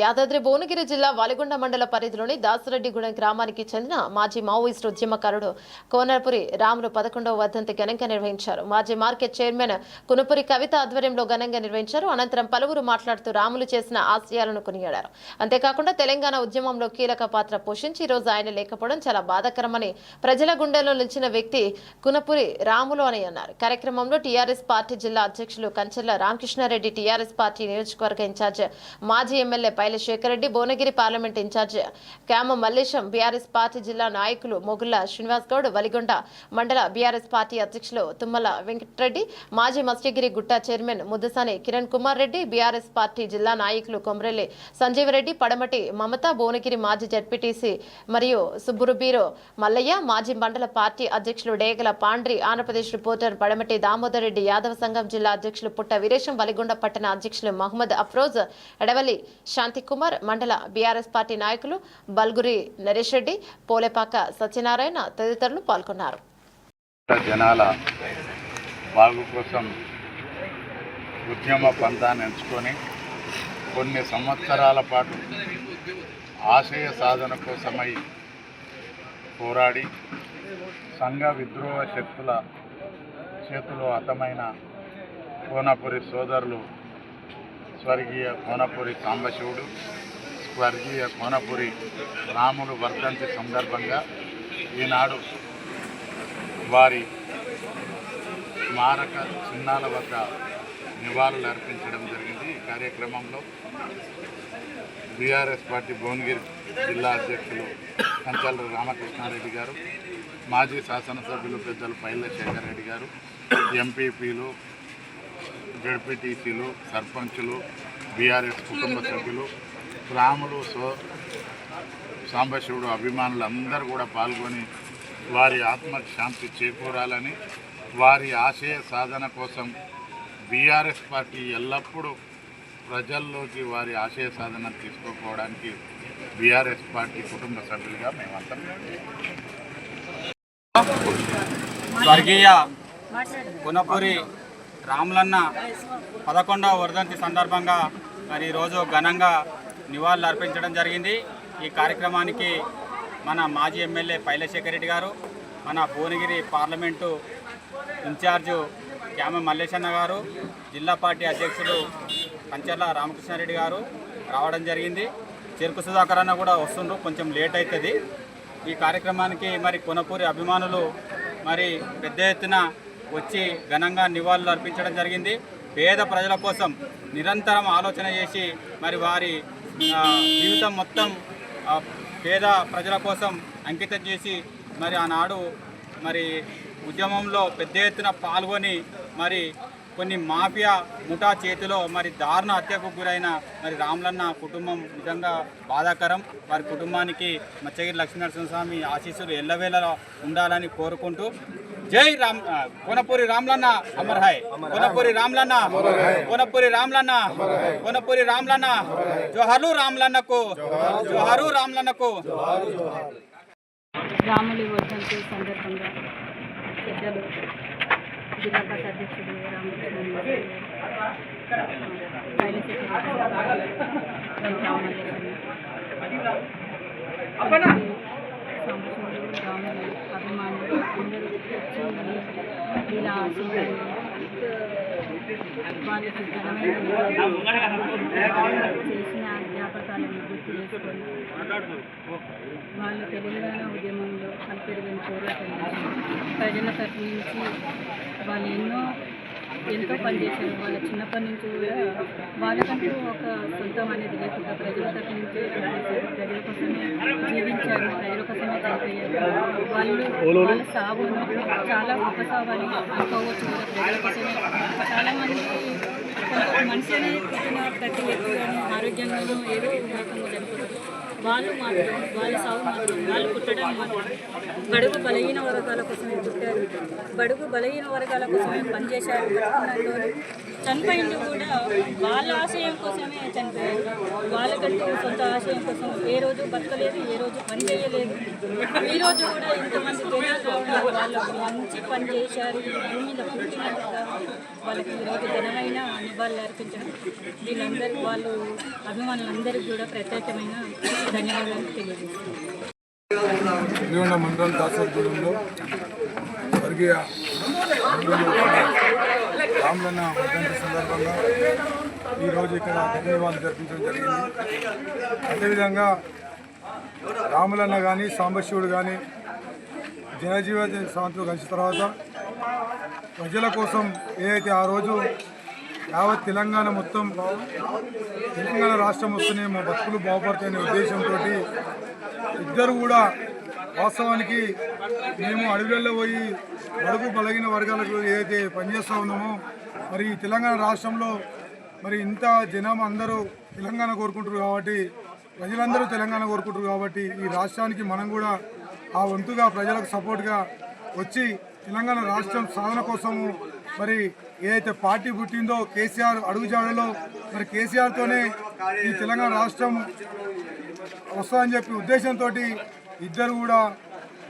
యాదాద్రి భువనగిరి జిల్లా వాలిగొండ మండల పరిధిలోని దాసరెడ్డిగూడెం గ్రామానికి చెందిన మాజీ మావోయిస్టు ఉద్యమకారుడు కోనర్పురి రాములు పదకొండవ వర్ధంతి ఘనంగా నిర్వహించారు. మాజీ మార్కెట్ చైర్మన్ కునుపురి కవిత ఆధ్వర్యంలో ఘనంగా నిర్వహించారు. అనంతరం పలువురు మాట్లాడుతూ రాములు చేసిన ఆశయాలను కొనియాడారు. అంతేకాకుండా తెలంగాణ ఉద్యమంలో కీలక పాత్ర పోషించి ఈ రోజు ఆయన లేకపోవడం చాలా బాధాకరమని ప్రజల గుండెల్లో నిలిచిన వ్యక్తి కునపురి రాములు అని అన్నారు. కార్యక్రమంలో టీఆర్ఎస్ పార్టీ జిల్లా అధ్యక్షులు కంచెల్ల రామకృష్ణారెడ్డి టీఆర్ఎస్ పార్టీ నియోజకవర్గ ఇన్ఛార్జ్ మాజీ MLA Paila Shekhar Reddy Bhuvanagiri parliament incharge Kyama Mallesham BRS party జిల్లా నాయకులు మొగుళ్ళ శ్రీనివాస్ గౌడ్ వలిగొండ మండల బీఆర్ఎస్ పార్టీ అధ్యక్షులు తుమ్మల వెంకటరెడ్డి మాజీ Matsyagiri Gutta chairman Muddasani Kiran Kumar Reddy BRS party జిల్లా నాయకులు కొమరెల్లి సంజీవరెడ్డి పడమటి మమత భువనగిరి మాజీ జడ్పీటీసీ మరియు సుబ్బురుబీరో మల్లయ్య మాజీ మండల పార్టీ అధ్యక్షులు డేగల పాండ్రి ఆంధ్రప్రదేశ్ రిపోర్టర్ పడమటి దామోదర్ రెడ్డి యాదవ సంఘం జిల్లా అధ్యక్షులు పుట్ట వీరేశం వలిగొండ పట్టణ అధ్యక్షులు మహమ్మద్ అఫ్రోజ్ ఎడవలి శాంతికుమార్ మండల బీఆర్ఎస్ పార్టీ నాయకులు బల్గురి నరేష్ రెడ్డి పోలేపాక సత్యనారాయణ తదితరులు పాల్గొన్నారు. జనాల బాగు కోసం ఉద్యమ పంతాన్ని ఎంచుకొని కొన్ని సంవత్సరాల పాటు ఆశయ సాధన కోసమై పోరాడి సంఘ విద్రోహ శక్తుల చేతిలో హతమైన కోనపురి సోదరులు స్వర్గీయ కోనపురి సాంబశివుడు స్వర్గీయ కోనపురి రాముడు వర్ధంతి సందర్భంగా ఈనాడు వారి స్మారక చిహ్నాల వద్ద నివాళులు అర్పించడం జరిగింది. ఈ కార్యక్రమంలో బీఆర్ఎస్ పార్టీ భువనగిరి జిల్లా అధ్యక్షులు సంచాలక రామకృష్ణారెడ్డి గారు మాజీ శాసనసభ్యులు పెద్దలు పైల శేఖర్ రెడ్డి గారు ఎంపీపీలు జడ్పీటీసీలు సర్పంచులు బీఆర్ఎస్ కుటుంబ సభ్యులు రాములు సో సాంబశివుడు అభిమానులు అందరూ కూడా పాల్గొని వారి ఆత్మశాంతి చేకూరాలని వారి ఆశయ సాధన కోసం బీఆర్ఎస్ పార్టీ ఎల్లప్పుడూ ప్రజల్లోకి వారి ఆశయ సాధన తీసుకోపోవడానికి బీఆర్ఎస్ పార్టీ కుటుంబ సభ్యులుగా మేమంతా స్వర్గీయ కొనపూరి రాములన్న పదకొండవ వర్ధంతి సందర్భంగా మరి ఈరోజు ఘనంగా నివాళులు అర్పించడం జరిగింది. ఈ కార్యక్రమానికి మన మాజీ ఎమ్మెల్యే పైలశేఖర్ రెడ్డి గారు మన Bhuvanagiri parliament in charge Kyama Malleshanna గారు జిల్లా పార్టీ అధ్యక్షుడు కంచర్ల రామకృష్ణారెడ్డి గారు రావడం జరిగింది. చెరుకు సుధాకర్ అన్న కూడా వస్తుండ్రు కొంచెం లేట్ అవుతుంది ఈ కార్యక్రమానికి మరి కొనపూరి అభిమానులు మరి పెద్ద ఎత్తున వచ్చి ఘనంగా నివాళులు అర్పించడం జరిగింది. పేద ప్రజల కోసం నిరంతరం ఆలోచన చేసి మరి వారి జీవితం మొత్తం పేద ప్రజల కోసం అంకితం చేసి మరి ఆనాడు మరి ఉద్యమంలో పెద్ద ఎత్తున పాల్గొని మరి కొన్ని మాఫియా ముఠా చేతిలో మరి దారుణ హత్యకు గురైన మరి రాములన్న కుటుంబం నిజంగా బాధాకరం. వారి కుటుంబానికి మచ్చగిరి లక్ష్మీనరసింహస్వామి ఆశీస్సులు ఎల్లవేళలా ఉండాలని కోరుకుంటూ జై రామ్ కొనపూరి రామ్లన్న అమర్ హాయ్ కొనపూరి రామ్లన్న కొనపూరి రామ్లన్న కొనపూరి రామ్లన్న జోహరు రామ్లన్నకు జోహరు రామ్లన్నకు. రాములి వర్ధంతి సందర్భంగా పెద్దలు జిల్లా పరిషత్ రామకృష్ణ అభిమానులు అందరూ వచ్చి ఇలా వాళ్ళకి ఘనమైన చేసిన అవకాశాలను గుర్తు చేసుకొని వాళ్ళు తెలంగాణ ఉద్యమంలో కలిపెరిగిన పోరాటం ప్రజల తరఫు నుంచి వాళ్ళు ఎన్నో ఎంతో పనిచేశారు వాళ్ళ చిన్నప్పటి నుంచి కూడా వాళ్ళకంటూ ఒక సొంతం అనేది లేకుండా ప్రజల తరఫు నుంచి పనిచేశారు ప్రజల కోసమే జీవించారు ప్రజల కోసమే చనిపోయారు. వాళ్ళు వాళ్ళ సాగును చాలా గొప్ప సాగు అని అనుకోవచ్చు. ప్రజల కోసమే. చాలామంది మనిషి అనేది ప్రతి వ్యక్తి కానీ ఆరోగ్యంగానూ ఏదో ఒక రకంగా చనిపోతారు వాళ్ళు మాత్రం వాళ్ళ సాగు మాత్రం పుట్టడం బడుగు బలహీన వర్గాల కోసమే పుట్టారు. బడుగు బలహీన వర్గాల కోసమే పనిచేశారు. చనిపోయింది కూడా వాళ్ళ ఆశయం కోసమే చనిపోయారు. వాళ్ళకంటూ సొంత ఆశయం కోసం ఏ రోజు బతకలేదు ఏ రోజు పని చేయలేదు. ఈ రోజు కూడా ఇంతమంది జనాలు వాళ్ళు మంచి పని చేశారు. ఈ భూమి మీద పుట్టినందుకు వాళ్ళకి ఈరోజు ఘనమైన నివాళులు అర్పించడం. వీళ్ళందరూ వాళ్ళు అభిమానులందరికీ కూడా ప్రత్యేకమైన ధన్యవాదాలు తెలియజేస్తున్నారు విజయవాడ మండలం దాసరగూడెంలో స్వర్గీయ రాములన్న వర్ధంతి సందర్భంగా ఈరోజు ఇక్కడ ధన్యవాదాలు జరిపించడం జరిగింది. అదేవిధంగా రాములన్న కానీ సాంబశివుడు కానీ జనజీవ శాంతులు కలిసిన తర్వాత ప్రజల కోసం ఏదైతే ఆ రోజు యావత్ తెలంగాణ మొత్తం తెలంగాణ రాష్ట్రం వస్తేనే మా బతుకులు బాగుపడతాయనే ఉద్దేశంతో ఇద్దరు కూడా వాస్తవానికి మేము అడవులలో పోయి అడుగు బలగిన వర్గాలకు ఏదైతే పనిచేస్తూ ఉన్నామో మరి తెలంగాణ రాష్ట్రంలో మరి ఇంత జనం అందరూ తెలంగాణ కోరుకుంటారు కాబట్టి ప్రజలందరూ తెలంగాణ కోరుకుంటారు కాబట్టి ఈ రాష్ట్రానికి మనం కూడా ఆ వంతుగా ప్రజలకు సపోర్ట్గా వచ్చి తెలంగాణ రాష్ట్రం సాధన కోసము మరి ఏదైతే పార్టీ పుట్టిందో కేసీఆర్ అడుగుజాడలో మరి కేసీఆర్తోనే ఈ తెలంగాణ రాష్ట్రం వస్తుందని చెప్పి ఉద్దేశంతో ఇద్దరు కూడా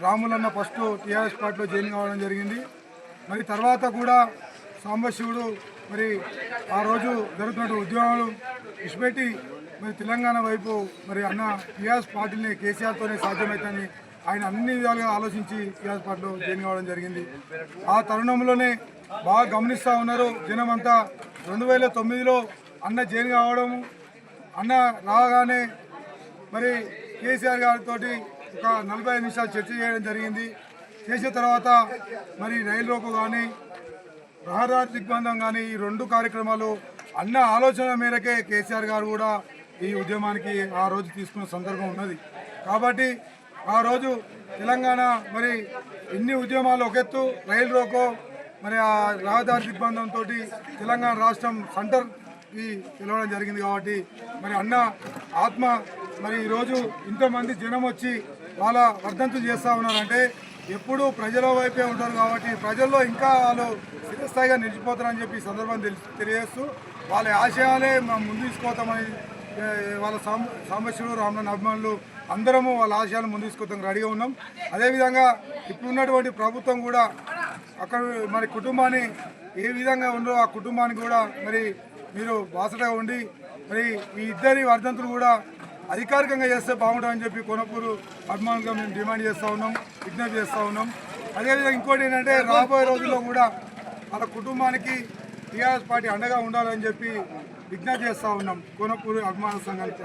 రాములన్న ఫస్ట్ టీఆర్ఎస్ పార్టీలో జాయిన్ కావడం జరిగింది. మరి తర్వాత కూడా సాంబశివుడు మరి ఆ రోజు జరుగుతున్న ఉద్యమాలు విడిచిపెట్టి మరి తెలంగాణ వైపు మరి అన్న టీఆర్ఎస్ పార్టీని కేసీఆర్తోనే సాధ్యమవుతుందని ఆయన అన్ని విధాలుగా ఆలోచించి టీఆర్ఎస్ పార్టీలో జాయిన్ కావడం జరిగింది. ఆ తరుణంలోనే బాగా గమనిస్తూ ఉన్నారు జనం అంతా రెండు వేల తొమ్మిదిలో అన్న జాయిన్ కావడం అన్న రాగానే మరి కేసీఆర్ గారితో ఒక నలభై ఐదు నిమిషాలు చర్చ చేయడం జరిగింది. చేసిన తర్వాత మరి రైలు రోకో కానీ రహదారి దిగ్బంధం కానీ ఈ రెండు కార్యక్రమాలు అన్న ఆలోచన మేరకే కేసీఆర్ గారు కూడా ఈ ఉద్యమానికి ఆ రోజు తీసుకున్న సందర్భం ఉన్నది. కాబట్టి ఆ రోజు తెలంగాణ మరి ఎన్ని ఉద్యమాలు ఒక ఎత్తు రైలు రోకో మరి ఆ రహదారి దిగ్బంధంతో తెలంగాణ రాష్ట్రం సెంటర్కి పిలవడం జరిగింది కాబట్టి మరి అన్న ఆత్మ మరి ఈరోజు ఇంతమంది జనం వచ్చి వాళ్ళ వర్ధంతు చేస్తూ ఉన్నారంటే ఎప్పుడూ ప్రజల వైపే ఉంటారు కాబట్టి ప్రజల్లో ఇంకా వాళ్ళు స్థిరస్థాయిగా నిలిచిపోతారని చెప్పి ఈ సందర్భం తెలి తెలియజేస్తూ వాళ్ళ ఆశయాలే మనం ముందు తీసుకోతామని వాళ్ళ సాంబ సాంబశివుడు రామనాథ్ అభిమానులు అందరము వాళ్ళ ఆశయాలు ముందు తీసుకొస్తాం రెడీగా ఉన్నాం. అదేవిధంగా ఇప్పుడున్నటువంటి ప్రభుత్వం కూడా అక్కడ మరి కుటుంబాన్ని ఏ విధంగా ఉందో ఆ కుటుంబానికి కూడా మరి మీరు బాసటగా ఉండి మరి ఈ ఇద్దరి వర్ధంతులు కూడా అధికారికంగా చేస్తే బాగుంటుందని చెప్పి కొనపూరు అభిమానులుగా మేము డిమాండ్ చేస్తూ ఉన్నాం విజ్ఞప్తి చేస్తూ ఉన్నాం. అదేవిధంగా ఇంకోటి ఏంటంటే రాబోయే రోజుల్లో కూడా వాళ్ళ కుటుంబానికి టీఆర్ఎస్ పార్టీ అండగా ఉండాలని చెప్పి విజ్ఞప్తి చేస్తూ ఉన్నాం కొనపూరు అభిమాన సంఘానికి.